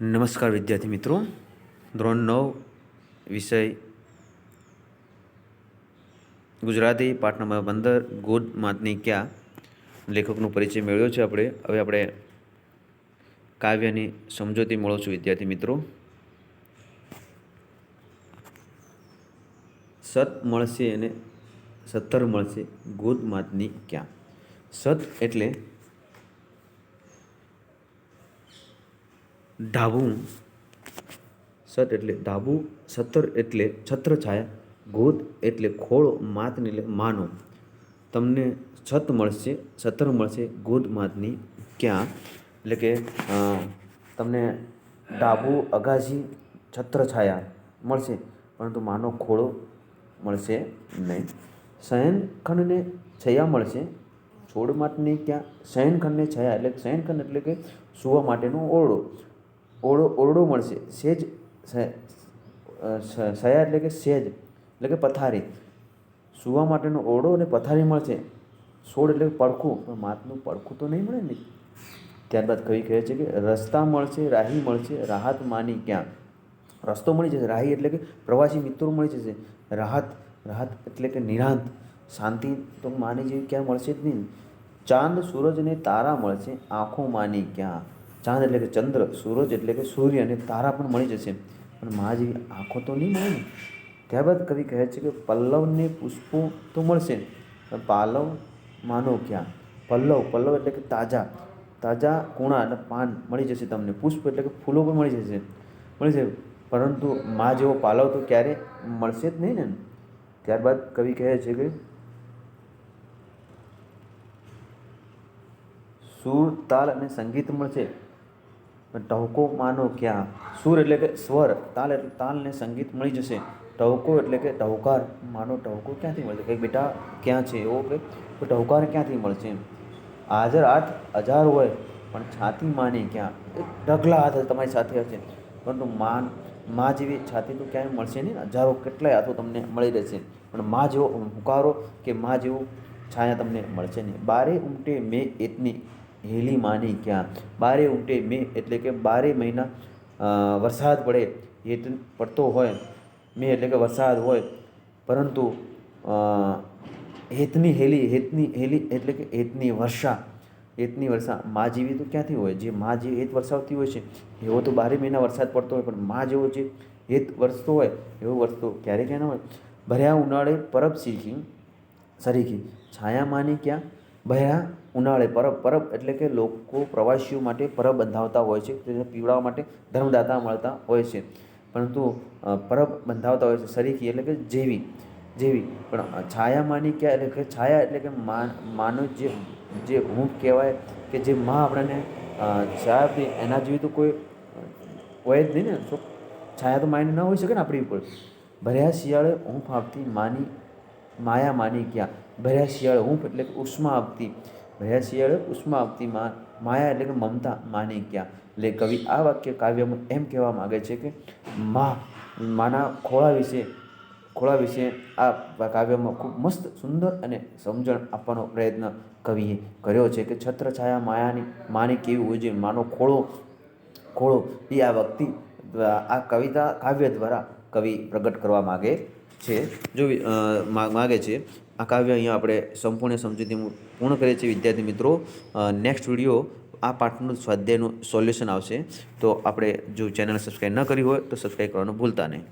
નમસ્કાર વિદ્યાર્થી મિત્રો. ધોરણ નવ, વિષય ગુજરાતી, પાઠ નંબર પંદર ગુડ માતની ક્યાં લેખકનો પરિચય મેળવ્યો છે આપણે. હવે આપણે કાવ્યની સમજૂતી મળો છું વિદ્યાર્થી મિત્રો. સત મળશે અને સત્તર મળશે ગુદ માતની ક્યાં? સત એટલે ઢાબું સત એટલે ઢાબુ સત્તર એટલે છત્રછાયા, ગોદ એટલે ખોળો માતને એટલે માનો. તમને છત મળશે, સત્તર મળશે, ગોદ માતની ક્યાં? એટલે કે તમને ઢાબુ અગાસી છત્રછાયા મળશે, પરંતુ માનો ખોળો મળશે નહીં. શયનખંડને છયા મળશે. છોડ માતની ક્યાં? શયનખંડને છયા એટલે શયનખંડ એટલે કે સૂવા માટેનો ઓરડો. ઓરડો ઓરડો મળશે. સેજ સયા એટલે કે સેજ, એટલે કે પથારી. સૂવા માટેનો ઓરડો અને પથારી મળશે. છોડ એટલે પડખું. પણ માતનું પડખું તો નહીં મળે ને? ત્યારબાદ કવિ કહે છે કે રસ્તા મળશે, રાહી મળશે, રાહત માની ક્યાં? રસ્તો મળી જશે. રાહી એટલે કે પ્રવાસી મિત્રો મળી જશે. રાહત રાહત એટલે કે નિરાંત. શાંતિ તો માની જેવી ક્યાં મળશે જ નહીં. ચાંદ, સૂરજ અને તારા મળશે. આંખો માની ક્યાં? ચાંદ એટલે કે ચંદ્ર, સૂરજ એટલે કે સૂર્ય અને તારા પણ મળી જશે. પણ મા જેવી આંખો તો નહીં મળે ને ત્યારબાદ કવિ કહે છે કે પલ્લવને પુષ્પો તો મળશે, પણ પાલવ માનો ક્યાં? પલ્લવ પલ્લવ એટલે કે તાજા. તાજા કૂણા અને પાન મળી જશે તમને. પુષ્પ એટલે કે ફૂલો પણ મળી જશે. મળી જશે. પરંતુ મા જેવો પાલવ તો ક્યારે મળશે જ નહીં ને? ત્યારબાદ કવિ કહે છે કે, સૂર, તાલ અને સંગીત મળશે. પણ ટહુકો માનો ક્યાં? સૂર એટલે કે સ્વર. તાલ એટલે તાલને સંગીત મળી જશે. ટહુકો એટલે કે ટહુકાર. માનો ટહુકો ક્યાંથી મળશે? કે બેટા ક્યાં છે? એવો કે ટહુકાર ક્યાંથી મળશે હાજર હાથ હજાર હોય, પણ છાતી માની ક્યાં? ઢગલા હાથ તમારી સાથે હશે. પરંતુ માન, મા જેવી છાતી તો ક્યાંય મળશે નહીં હજારો કેટલાય હાથો તમને મળી રહેશે. પણ મા જેવો હુંકારો કે મા જેવું છાયા તમને મળશે નહીં. બારે ઉમટે મેં એતની હેલી માની ક્યાં? બારે ઉંટે મેં એટલે કે બારે મહિના વરસાદ પડે, હેત પડતો હોય, મેં એટલે કે વરસાદ હોય. પરંતુ હેતની હેલી હેતની હેલી એટલે કે હેતની વર્ષા હેતની વર્ષા. મા જેવી તો ક્યાંથી હોય? જે મા જે હેત વરસાવતી હોય છે, એવો તો બારે મહિના વરસાદ પડતો હોય. પણ મા જેવો જે હેત વરસતો હોય, એવો વરસતો ક્યારે ક્યાં ન હોય? ભર્યા ઉનાળે પરબ શીખી સરીખી છાયામાની ક્યાં? ભયા ઉનાળે પરબ પરબ એટલે કે લોકો પ્રવાસીઓ માટે પરબ બંધાવતા હોય છે, તેને પીવડાવવા માટે ધર્મદાતા મળતા હોય છે. પરંતુ પરબ બંધાવતા હોય છે સરીખી એટલે કે જેવી જેવી. પણ છાયામાની ક્યાં, એટલે કે છાયા એટલે કે માનો જે જે હૂંફ કહેવાય કે જે માં આપણને છાયા આપી, એના જેવી તો કોઈ હોય જ નહીં ને. તો છાયા તો માની ન હોઈ શકે ને આપણી ઉપર. ભર્યા શિયાળે હૂંફ આપતી માની, માયા માની ક્યાં? ભર્યા શિયાળે હૂંફ એટલે કે ઉષ્મા આપતી. શિયાળે ઉષ્મા આપતી માયા એટલે કે મમતા માની ક્યાં એટલે કવિ આ વાક્ય કાવ્યમાં એમ કહેવા માગે છે કે મા, માના ખોળા વિશે ખોળા વિશે આ કાવ્યમાં ખૂબ મસ્ત, સુંદર અને સમજણ આપવાનો પ્રયત્ન કવિએ કર્યો છે કે છત્રછાયા માયાની, માની કેવી હોય છે? માનો ખોળો ખોળો એ આ વ્યક્તિ આ કવિતા કાવ્ય દ્વારા કવિ પ્રગટ કરવા માગે છે. જો માગે છે. આ કાવ્ય અહીંયા આપણે સંપૂર્ણ સમજૂતી પૂર્ણ કરીએ છીએ. વિદ્યાર્થી મિત્રો નેક્સ્ટ વીડિયો આ પાઠનું સ્વાધ્યાયનું સોલ્યુશન આવશે. તો આપણે જો ચેનલ સબસ્ક્રાઈબ ન કરી હોય તો સબસ્ક્રાઈબ કરવાનું ભૂલતા નહીં.